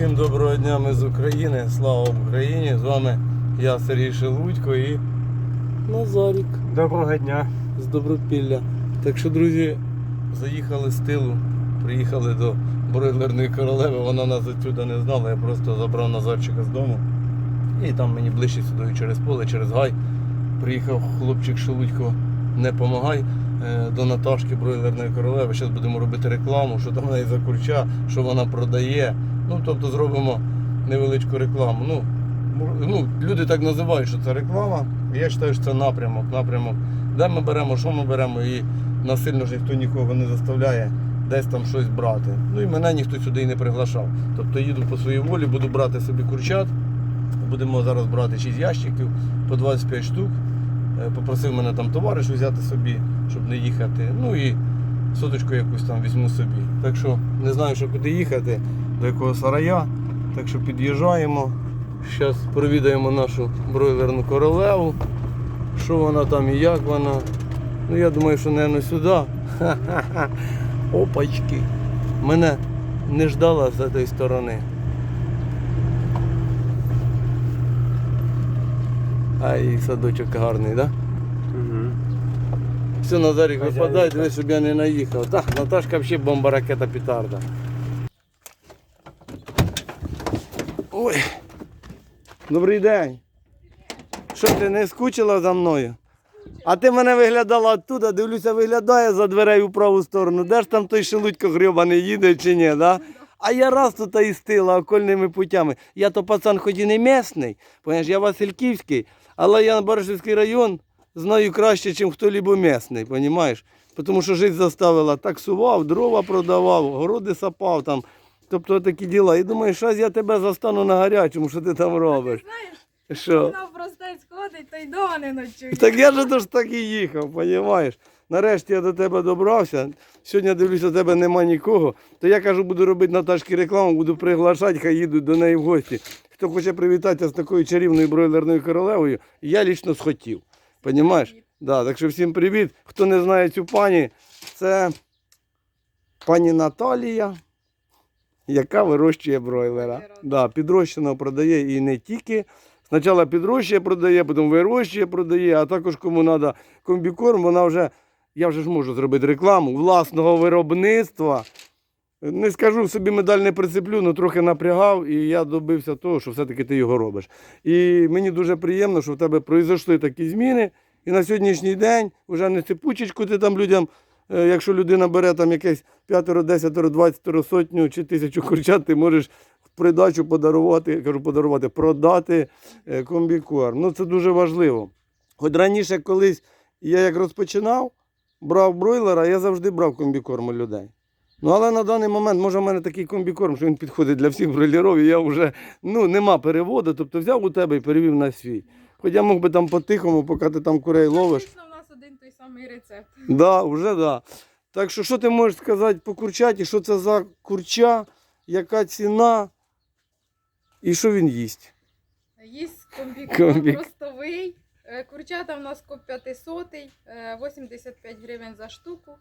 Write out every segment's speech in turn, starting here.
Всім доброго дня, ми з України. Слава Україні! З вами я Сергій Шелудько і Назарік Доброго дня. з Добропілля. Так що, друзі, заїхали з тилу, приїхали до бройлерної королеви. Вона нас відсюди не знала. Я просто забрав Назарчика з дому. І там мені ближче сюди через поле, через гай. Приїхав хлопчик Шелудько, не помагай. е, До Наташки бройлерної королеви. Зараз будемо робити рекламу, що там в неї за курча, що вона продає. Ну, тобто зробимо невеличку рекламу. Ну, ну, люди так називають, що це реклама. Я вважаю, що це напрямок. Напрямок, де ми беремо, що ми беремо, і насильно ж ніхто нікого не заставляє десь там щось брати. Ну і мене ніхто сюди і не приглашав. Тобто їду по своїй волі, буду брати собі курчат. Будемо зараз брати 6 ящиків по 25 штук. Е, Попросив мене там товариш взяти собі, щоб не їхати. Ну і соточку якусь там візьму собі. Так що не знаю, що куди їхати, до якого сарая. Так що під'їжджаємо. Зараз провідаємо нашу бройлерну королеву. Що вона там і як вона. Ну я думаю, що, мабуть, сюди. Ха-ха-ха. Опачки. Мене не ждала з цієї сторони. Ай, садочок гарний, так? Да? Угу. Все, Назарик, випадай, дивись, щоб я не наїхав. Так, Наташка взагалі бомба ракета петарда. Ой. Добрий день. Що ти не скучила за мною? А ти мене виглядала оттуда, дивлюся, виглядає за дверей у праву сторону. Де ж там той шелудько грьобаний їде чи ні, да? А я раз тут і стила окольними путями. Я то пацан хоч і не місний, понимаєш, я Васильківський, але я на Баришівський район знаю краще, ніж хто-либо місний, розумієш? Тому що життя заставила, таксував, дрова продавав, городи сапав там. Тобто такі діла. І думаю, що я тебе застану на гарячому, що ти там робиш. Знаєш, Що? вона простець ходить, та й дома не ночує. Так я ж то ж так і їхав, розумієш? Нарешті я до тебе добрався. Сьогодні дивлюся, у тебе нема нікого. То я кажу, буду робити Наташки рекламу, буду приглашати, хай їдуть до неї в гості. Хто хоче привітатися з такою чарівною бройлерною королевою, я лічно схотів. Понімаєш? Да, так що всім привіт. Хто не знає цю пані, це пані Наталія, яка вирощує бройлера. Да, підрощеного продає і не тільки. Спочатку підрощує, продає, потім вирощує, продає, а також кому треба комбікорм, вона вже, я вже ж можу зробити рекламу власного виробництва. Не скажу, собі медаль не прицеплю, але трохи напрягав, і я добився того, що все-таки ти його робиш. І мені дуже приємно, що в тебе пройшли такі зміни. І на сьогоднішній день вже не цепучечку ти там людям, якщо людина бере там якесь 5, 10, 20, сотню чи тисячу курчат, ти можеш в придачу подарувати, кажу, подарувати, продати е, комбікорм. Ну це дуже важливо. Хоч раніше колись я як розпочинав, брав бройлера, я завжди брав комбікорм у людей. Ну, але на даний момент, може, в мене такий комбікорм, що він підходить для всіх бройлерів, і я вже ну, нема переводу, тобто взяв у тебе і перевів на свій. Хоч я мог би там по-тихому, поки ти там курей ловиш. Самий рецепт. Да, вже да. Так що, що ти можеш сказати по курчаті, що це за курча, яка ціна і що він їсть? Їсть комбікорм Комбік. простовий. Е, Курчата у нас коп 500, е, 85 гривень за штуку.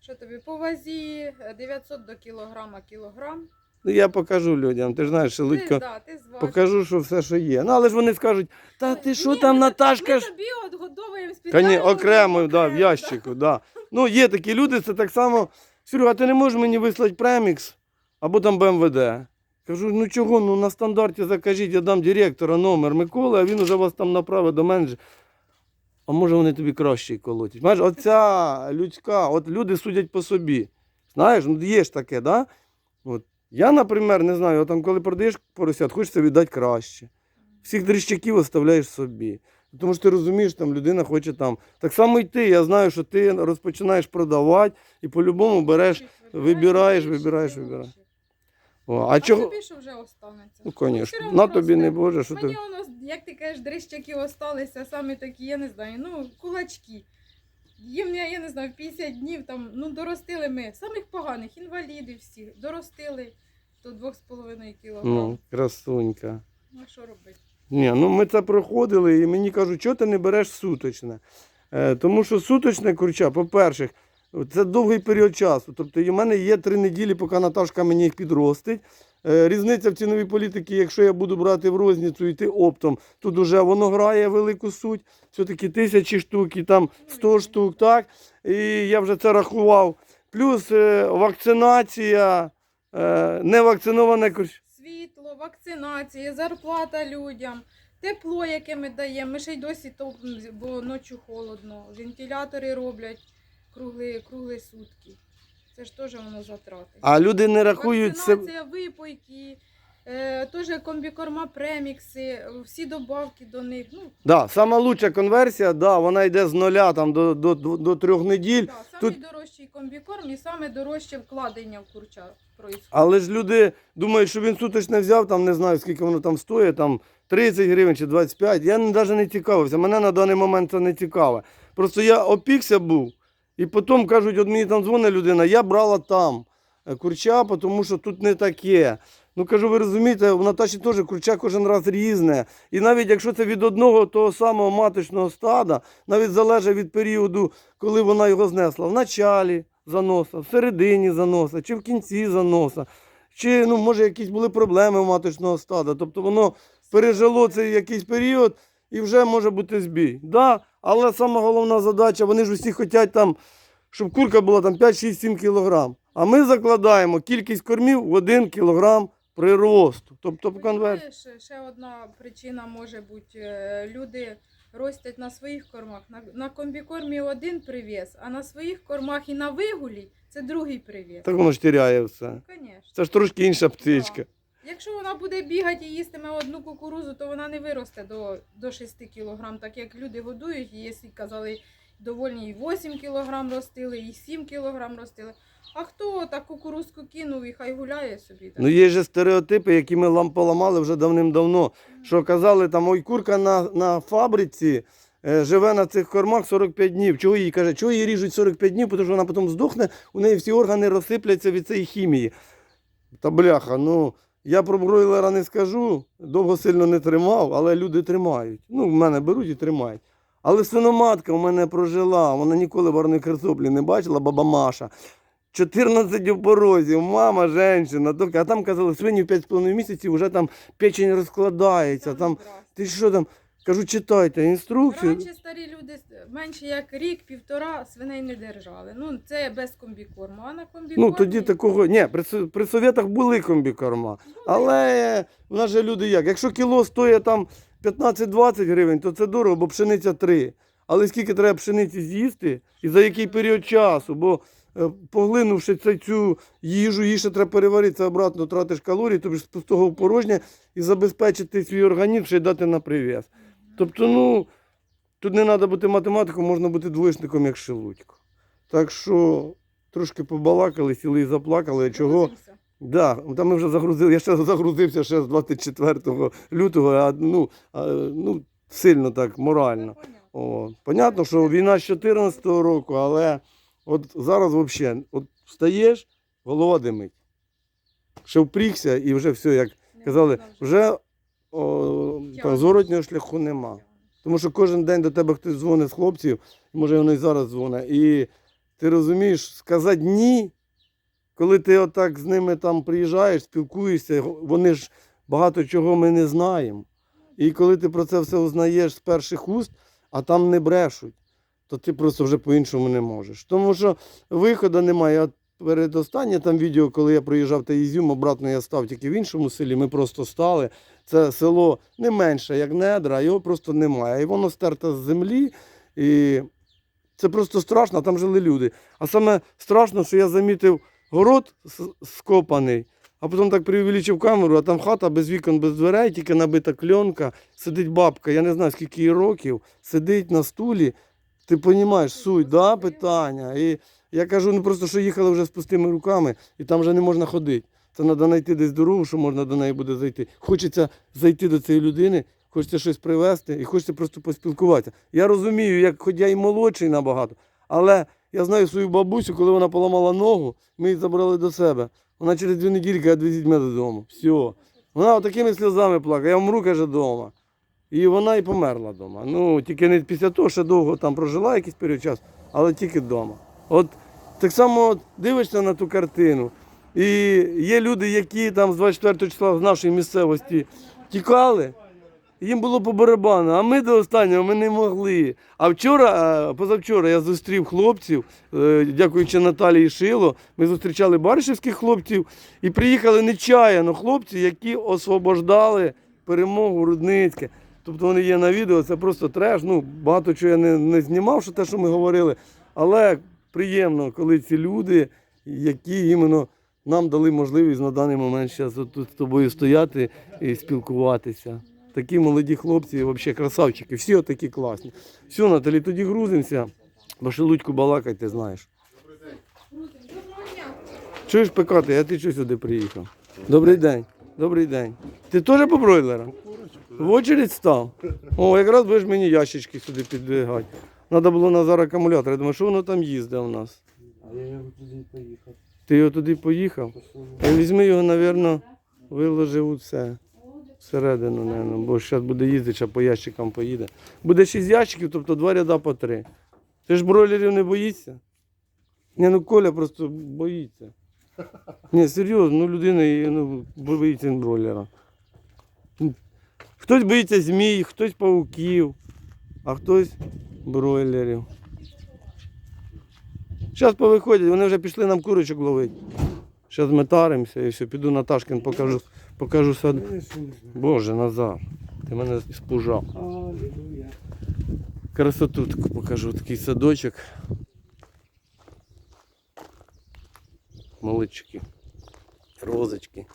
Що тобі по вазі е, 900 до кілограма кілограм. Ну, я покажу людям, ти ж знаєш, Ти, да, ти зважиш. покажу, що все, що є. Ну, але ж вони скажуть, та ти що Ні, там, ми- Наташка Ми ж. тобі от готовуємо Та спеціально. окремо, да, в ящику, да. Ну, є такі люди, це так само. Серега, ти не можеш мені вислати премікс або там БМВД. Кажу, ну чого, ну на стандарті закажіть, я дам директора номер Миколи, а він уже вас там направить до менеджера. А може вони тобі краще колотять. Знаєш, оця людська, от люди судять по собі. Знаєш, ну є ж таке, да? От. Я, наприклад, не знаю, там, коли продаєш поросят, хочеться віддати краще. Всіх дріщаків оставляєш собі. Тому що ти розумієш, там людина хоче там. Так само й ти. Я знаю, що ти розпочинаєш продавати і по-любому береш. Вибираєш, вибираєш, вибираєш. О, а А чого? тобі що вже останеться? Ну, звісно. одно На тобі не боже, що ти. Мені воно, як ти кажеш, дрищаки осталися, самі такі, я не знаю, ну, кулачки. Їм, я, я не знаю, 50 днів там, ну, доростили ми, самих поганих, інвалідів всі, доростили до 2,5 кг. Ну, красунька. Ну, що робити? Ні, ну ми це проходили, і мені кажуть, чого ти не береш суточне? Е, тому що суточне курча, по-перше, Це довгий період часу. Тобто в мене є три неділі, поки Наташка мені їх підростить. Е, Різниця в ціновій політиці, якщо я буду брати в розницю, йти оптом, тут вже воно грає велику суть. Все-таки тисячі штук і там 100 штук, так? І я вже це рахував. Плюс е, вакцинація, е, невакциноване. Світло, вакцинація, зарплата людям, тепло, яке ми даємо. Ми ще й досі топимо, бо ночі холодно. Вентилятори роблять кругли, кругли сутки. Це ж теж воно затрати. А люди не рахують це. Вакцинація, випойки, е, теж комбікорма, премікси, всі добавки до них. Ну, Да, сама лучша конверсія, да, вона йде з нуля там, до, до, до, до трьох неділь. да, самий Тут- дорожчий комбікорм і саме дорожче вкладення в курча проїсходить. Але ж люди думають, що він суточне взяв, там не знаю, скільки воно там стоїть, там 30 гривень чи 25. Я навіть не цікавився. Мене на даний момент це не цікаве. Просто я опікся був, і потім кажуть, от мені там дзвонить людина, я брала там е, курча, тому що тут не таке. Ну кажу, ви розумієте, в Наташі теж курча кожен раз різне. І навіть якщо це від одного того самого маточного стада, навіть залежить від періоду, коли вона його знесла. В началі заноса, в середині заноса, чи в кінці заноса, чи ну, може якісь були проблеми маточного стада. Тобто воно пережило цей якийсь період і вже може бути збій. Да, але сама головна задача, вони ж усі хочуть там, щоб курка була там 5-6-7 кілограм. А ми закладаємо кількість кормів в 1 кілограм приросту. Тобто по конверсії. Ще одна причина може бути. е, Люди ростять на своїх кормах. На, на комбікормі один привіз, а на своїх кормах і на вигулі це другий привіз. Так воно ж тіряє все. Звісно. Це ж трошки інша птичка. Якщо вона буде бігати і їстиме одну кукурузу, то вона не виросте до, до 6 кг, так як люди годують, якщо казали, довольні і 8 кг ростили, і 7 кг ростили. А хто так кукурузку кинув і хай гуляє собі? Так? Ну є же стереотипи, які ми лам поламали вже давним-давно. Що казали, там ой, курка на, на фабриці е, живе на цих кормах 45 днів. Чого їй каже, чого її ріжуть 45 днів, тому що вона потім здохне, у неї всі органи розсипляться від цієї хімії. Та бляха, ну я про бройлера не скажу, довго сильно не тримав, але люди тримають. Ну, в мене беруть і тримають. Але синоматка в мене прожила, вона ніколи варної картоплі не бачила, баба Маша. 14 опорозів, мама, жінка, а там казали, свині в 5,5 місяців вже там печень розкладається. Там, ти що там? Кажу, читайте інструкцію. Раніше старі люди менше як рік-півтора свиней не держали. Ну, це без комбікорму. А на комбікормі... Ну тоді такого. Ні, при, при совєтах були комбікорма. Але в нас же люди як? Якщо кіло стоїть там 15-20 гривень, то це дорого, бо пшениця 3. Але скільки треба пшениці з'їсти і за який період часу? Бо е, поглинувши цю, їжу, її ще треба переварити, обратно тратиш калорії, тобі з пустого в порожнє і забезпечити свій організм, ще й дати на прив'яз. Тобто, ну, тут не треба бути математиком, можна бути двоєчником, як шелудько. Так що трошки побалакали, сіли і заплакали. Чого? Да, там ми вже загрузили. Я ще загрузився ще з 24 лютого, а ну, а, ну сильно так, морально. Понятно. О, понятно, що війна з 14 року, але от зараз взагалі, от встаєш, голова димить. Ще впрігся і вже все, як казали, вже о, зворотнього шляху нема. Тому що кожен день до тебе хтось дзвонить з хлопців, може вони і зараз дзвонять. І ти розумієш, сказати ні, коли ти отак з ними там приїжджаєш, спілкуєшся, вони ж багато чого ми не знаємо. І коли ти про це все узнаєш з перших уст, а там не брешуть, то ти просто вже по-іншому не можеш. Тому що виходу немає. От перед останнє там відео, коли я приїжджав та Ізюм, обратно я став тільки в іншому селі, ми просто стали. Це село не менше, як недра, його просто немає. І воно стерте з землі. І це просто страшно, там жили люди. А саме страшно, що я замітив город скопаний, а потім так преувеличив камеру, а там хата без вікон, без дверей, тільки набита кльонка, сидить бабка, я не знаю скільки їй років, сидить на стулі. Ти розумієш суть, да, питання. І я кажу, ну просто що їхали вже з пустими руками, і там вже не можна ходити. Це треба знайти десь дорогу, що можна до неї буде зайти. Хочеться зайти до цієї людини, хочеться щось привезти і хочеться просто поспілкуватися. Я розумію, як хоч я і молодший набагато, але я знаю свою бабусю, коли вона поламала ногу, ми її забрали до себе. Вона через дві неділі каже, відвезіть мене додому. Все. Вона такими сльозами плакала, я вмру, каже, вдома. І вона і померла вдома. Ну, тільки не після того, ще довго там прожила якийсь період часу, але тільки вдома. От Так само дивишся на ту картину. І є люди, які там з 24 числа з нашої місцевості тікали, їм було по барабану, а ми до останнього ми не могли. А вчора, позавчора я зустрів хлопців, е, дякуючи Наталії Шило, ми зустрічали баришівських хлопців і приїхали нечаяно хлопці, які освобождали перемогу Рудницьке. Тобто вони є на відео, це просто треш. Ну, багато чого я не, не знімав, що те, що ми говорили. Але приємно, коли ці люди, які іменно нам дали можливість на даний момент зараз тут з тобою стояти і спілкуватися. Такі молоді хлопці, взагалі красавчики, всі отакі класні. Все, Наталі, тоді грузимося, бо шелудьку балакать, ти знаєш. Чуєш пекати, а ти чого сюди приїхав? Добрий день, добрий день. Ти теж по бройлерам? В очередь став? О, якраз будеш мені ящички сюди підвигати. Треба було Назар акумулятор. Я думаю, що воно там їздить у нас? А я туди поїхав. Ти його туди поїхав? Я візьми його, мабуть, виложив у це. Всередину, мабуть, бо зараз буде їздити, а по ящикам поїде. Буде 6 ящиків, тобто два ряда по три. Ти ж бройлерів не боїшся? Ні, ну Коля просто боїться. Ні, серйозно, ну людина ну, боїться бройлера. Хтось боїться змій, хтось пауків, а хтось бройлерів. Зараз повиходять, вони вже пішли нам курочок ловити. Зараз ми таримося і все, піду Наташкин покажу, покажу сад. Боже, Назар, ти мене спужав. Красоту таку покажу, такий садочок. Малички, розочки.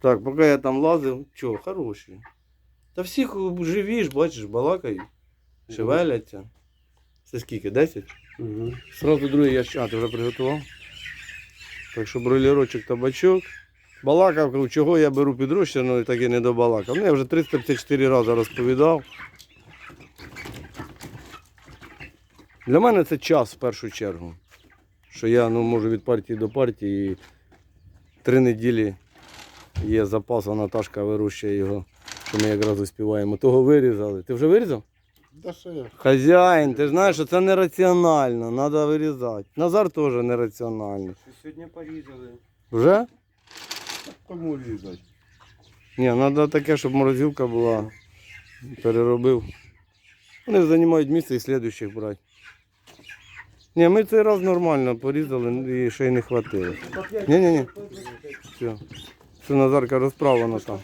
Так, поки я там лазив, чого, хороші. Та всі ху- живі ж, бачиш, балакають, шевеляться. Це скільки? 10? Угу. Сразу другий ящик. А, ти вже приготував? Так що бройлерочок табачок. Балакав, чого я беру підрощену і так і не добалакав. Ну, я вже 354 рази розповідав. Для мене це час в першу чергу. Що я ну, можу від партії до партії три неділі є запас, а Наташка вирощує його, що ми якраз успіваємо. Того вирізали. Ти вже вирізав? Да що я? Хазяїн, ти ж знаєш, що це нераціонально, треба вирізати. Назар теж нераціональний. Сьогодні порізали. Вже? Кому різати? Ні, треба таке, щоб морозилка була. Переробив. Вони займають місце і слідуючих брати. Ні, ми цей раз нормально порізали і ще й не хватило. Ні, ні, ні. Все. Все, Назарка розправлено там.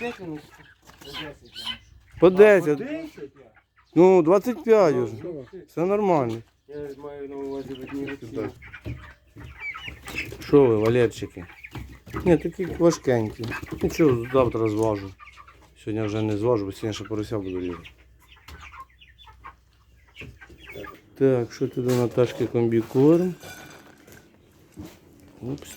По 10. Ну, 25 вже. Все нормально. Я маю на увазі в одній руці. Що ви, Валерчики? Ні, такі важкенькі. Нічого, завтра зважу. Сьогодні вже не зважу, бо сьогодні ще порося буду різати. Так, що тут до Наташки комбікорм? Упс.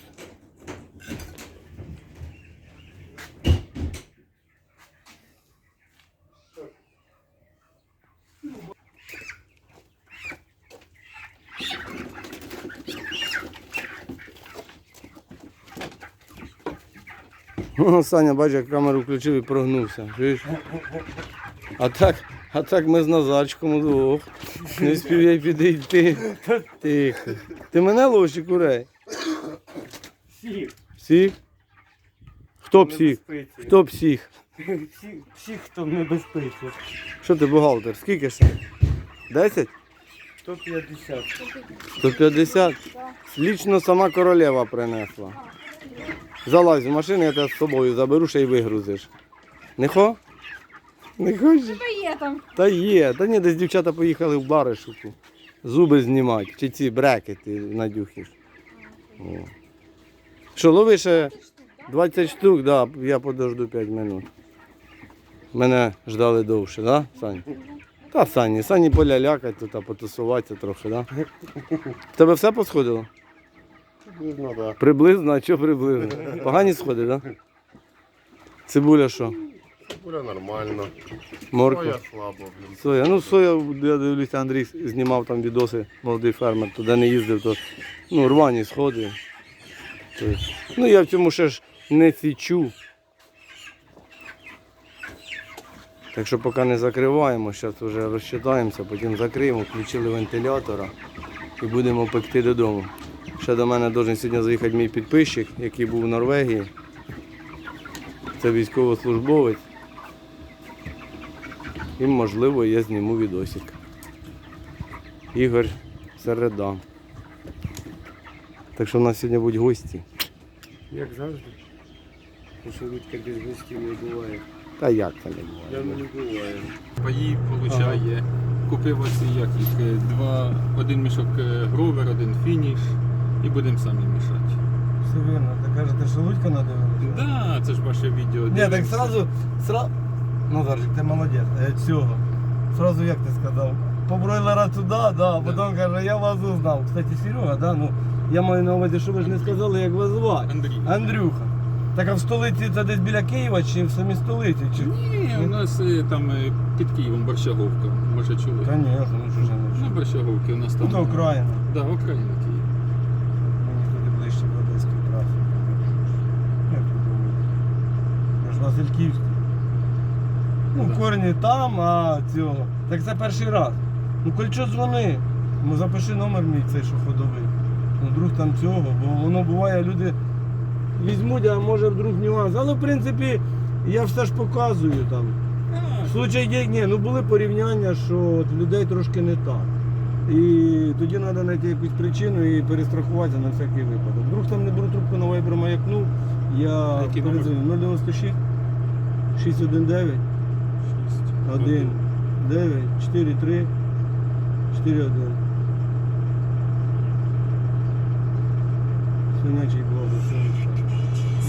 О, Саня, бачиш, як камеру включив і прогнувся. Чуєш? А так, а так ми з Назарчиком удвох. Не спів я й підійти. Тихо. Ти мене ловиш курей? Всіх. Всіх? Хто псих? Хто псих? Всіх, хто в небезпеці. Що ти бухгалтер? Скільки ще? 10? 150. 150? Лічно сама королева принесла. Залазь в машину, я тебе з собою заберу, ще й вигрузиш. Не хо? Не хочеш? Та є там. Та є, та ні, десь дівчата поїхали в баришуку. Зуби знімати, чи ці брекети надюхиш. О. Що, лови ще 20 штук, да, я подожду 5 минут. Мене ждали довше, да, Сань? Та Сані, Сані полялякать тут, а потусуватися трохи, да? В тебе все посходило? Ну, да. Приблизно, а що приблизно? Погані сходи, да? Цибуля що? Капуля нормально. Морква. Соя слабо, блін. Соя. Ну, соя, я дивлюся, Андрій знімав там відоси, молодий фермер, туди не їздив, то ну, рвані сходи. Тобто, ну я в цьому ще ж не січу. Так що поки не закриваємо, зараз вже розчитаємося, потім закриємо, включили вентилятора і будемо пекти додому. Ще до мене должен сьогодні заїхати мій підписчик, який був в Норвегії. Це військовослужбовець. І можливо я зніму відосик. Ігор Середа. Так що в нас сьогодні будуть гості. Як завжди. Тому що Рудька без гостів не буває. Та як це не Я не буває. Паї получає. Купив оці як їх, е, два, один мішок гровер, один фініш і будемо самі мішати. Все вірно, ти кажете, що Лудька надивилася? Да, це ж ваше відео. Ні, так дивимося. сразу, сразу, Назарчик, ти молодець, е, цього. Сразу як ти сказав? По бройлера туди, да, а потім каже, я вас узнав. Кстати, Серега, да, ну, я маю на увазі, що ви ж не сказали, як вас звати. Андрій. Андрюха. Так а в столиці це десь біля Києва чи в самій столиці? Чи... Ні, у нас е, там е, під Києвом Борщаговка. Може чули? Конечно, ну що ж я не Ну. Борщаговки у нас там. Ну, то Україна. Да, Україна Київ. Мені туди ближче до Одеської траси. Як ви думаєте? Я ж Васильківський. Да. корені там, а цього. Так це перший раз. Ну, коли що дзвони, ну запиши номер мій цей, що ходовий. Ну, друг там цього, бо воно буває, люди візьмуть, а може вдруг нюанс. Але в принципі я все ж показую там. В случаї є, ні, ну були порівняння, що от людей трошки не так. І тоді треба знайти якусь причину і перестрахуватися на всякий випадок. Вдруг там не беру трубку на вайбер маякну, я передзвоню 096 619 шість. 1 9 4 3 4 1. Свинячий блог.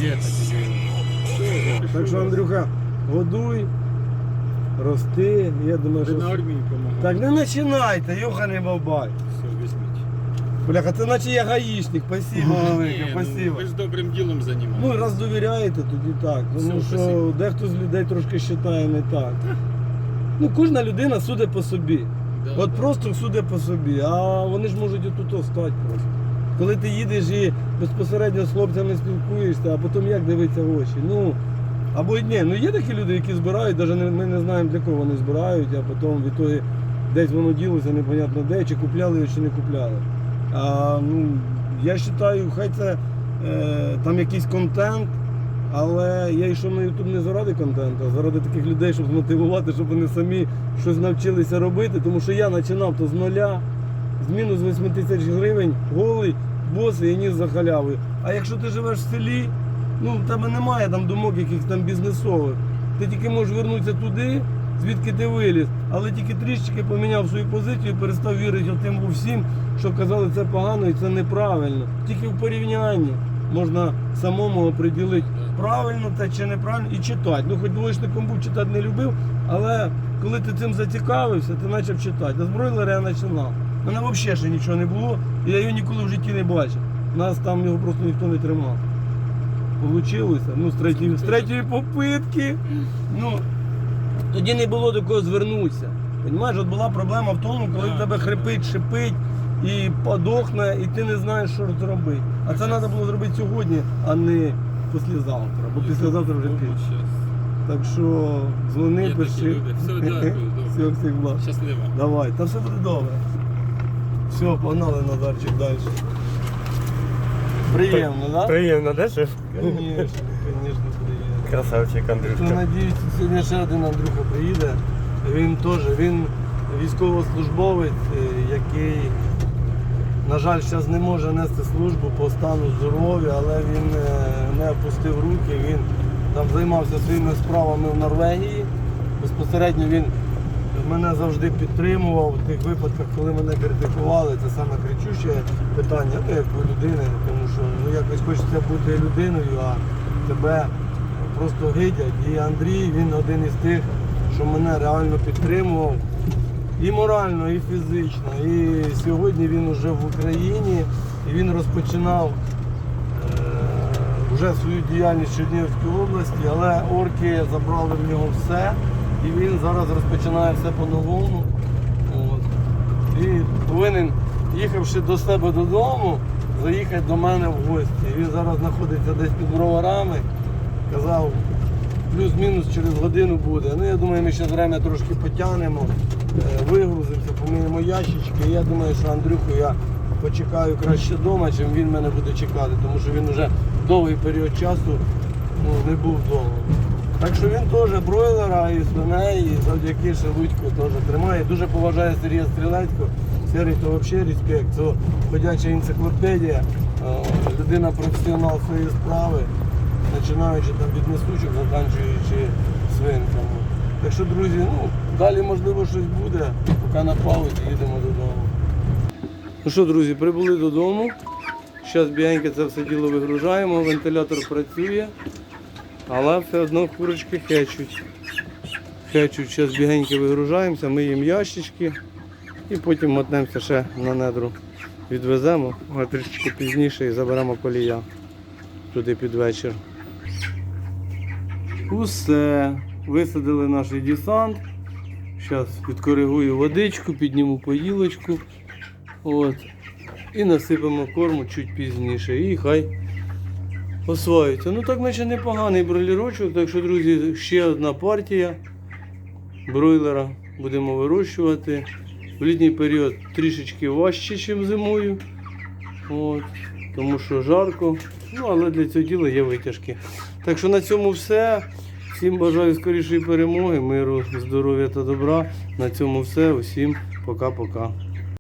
Є такі. Так що, Андрюха, годуй, рости. Я думаю, що. на армії допомагали. Так не починайте, йоханий бабай. Все, візьміть. Бляха, це наче я гаїшник, спасибо велике, Ні, ну, спасибо. Ви ж добрим ділом займаєтесь. Ну, раз довіряєте, тоді так. Тому Все, що спасибо. дехто з людей трошки вважає не так. Ну, кожна людина судить по собі. Да, От да. просто судить по собі, а вони ж можуть отут стати просто. Коли ти їдеш і безпосередньо з хлопцями спілкуєшся, а потім як дивитися в очі. Ну, або ні, ну є такі люди, які збирають, навіть ми не знаємо для кого вони збирають, а потім в ітогі десь воно ділося непонятно де, чи купляли його, чи не купляли. А, ну, я вважаю, хай це е, там якийсь контент, але я йшов на YouTube не заради контенту, а заради таких людей, щоб змотивувати, щоб вони самі щось навчилися робити, тому що я починав то з нуля, з мінус 8 тисяч гривень, голий, босий і ніс за халявою. А якщо ти живеш в селі, ну в тебе немає там думок якихось там бізнесових. Ти тільки можеш вернутися туди, звідки ти виліз, але тільки трішечки поміняв свою позицію, перестав вірити тим всім, що казали це погано і це неправильно. Тільки в порівнянні можна самому оприділити, правильно це чи неправильно, і читати. Ну, хоч двоєчником був читати не любив, але коли ти цим зацікавився, ти почав читати. А з бройлера я починав. У мене взагалі ще нічого не було, і я його ніколи в житті не бачив. Нас там його просто ніхто не тримав. Получилося, ну, з третьої, з третьої попитки. Ну, тоді не було до кого звернутися. Понімаєш, от була проблема в тому, коли в тебе хрипить, шипить і подохне, і ти не знаєш, що зробити. А це треба було зробити сьогодні, а не післязавтра, бо післязавтра вже пізно. Щас. Так що дзвони, пиши. Все, дякую, добре. Все, всіх благ. Щасливо. Давай, та все буде добре. Все, погнали Назарчик далі. Приємно, так? Да? Приємно, де шеф? Звісно, звісно, приємно. Красавчик То Андрюшка. надіюсь, сьогодні ще один Андрюха приїде. Він теж, він військовослужбовець, е, який, на жаль, зараз не може нести службу по стану здоров'я, але він е, не опустив руки, він там займався своїми справами в Норвегії. Безпосередньо він мене завжди підтримував в тих випадках, коли мене критикували. Це саме кричуще питання, ну як у людини, тому що ну, якось хочеться бути людиною, а тебе просто гидять. І Андрій він один із тих, що мене реально підтримував і морально, і фізично. І сьогодні він вже в Україні і він розпочинав е, вже свою діяльність в Чернігівській області, але орки забрали в нього все. І він зараз розпочинає все по-новому. І повинен, їхавши до себе додому, заїхати до мене в гості. Він зараз знаходиться десь під броварами. Казав, плюс-мінус через годину буде. Ну я думаю, ми ще время трошки потягнемо, е, вигрузимося, поміємо ящички. Я думаю, що Андрюху я почекаю краще вдома, чим він мене буде чекати, тому що він вже довгий період часу ну, не був вдома. Так що він теж бройлера і свиней, і завдяки Шелудьку теж тримає. Дуже поважає Сергія Стрілецького. Сергій то взагалі респект. Це ходяча енциклопедія, е, людина професіонал своєї справи, починаючи там від несучок, закінчуючи свинками. Так що, друзі, ну, далі можливо щось буде, поки на паузі їдемо додому. Ну що, друзі, прибули додому. Зараз бігенько це все діло вигружаємо, вентилятор працює, але все одно курочки хечуть. Хечуть, зараз бігенько вигружаємося, миємо ящички і потім мотнемося ще на недру. Відвеземо, а трішки пізніше і заберемо колія туди під вечір. Усе. Висадили наш десант. Зараз відкоригую водичку, підніму поїлочку. От. І насипемо корму чуть пізніше. І хай осваються. Ну так наче непоганий бройлерочок. Так що, друзі, ще одна партія бройлера будемо вирощувати. В літній період трішечки важче, ніж зимою. От. Тому що жарко. Ну, але для цього діла є витяжки. Так що на цьому все. Всім бажаю скорішої перемоги, миру, здоров'я та добра. На цьому все. Усім пока-пока.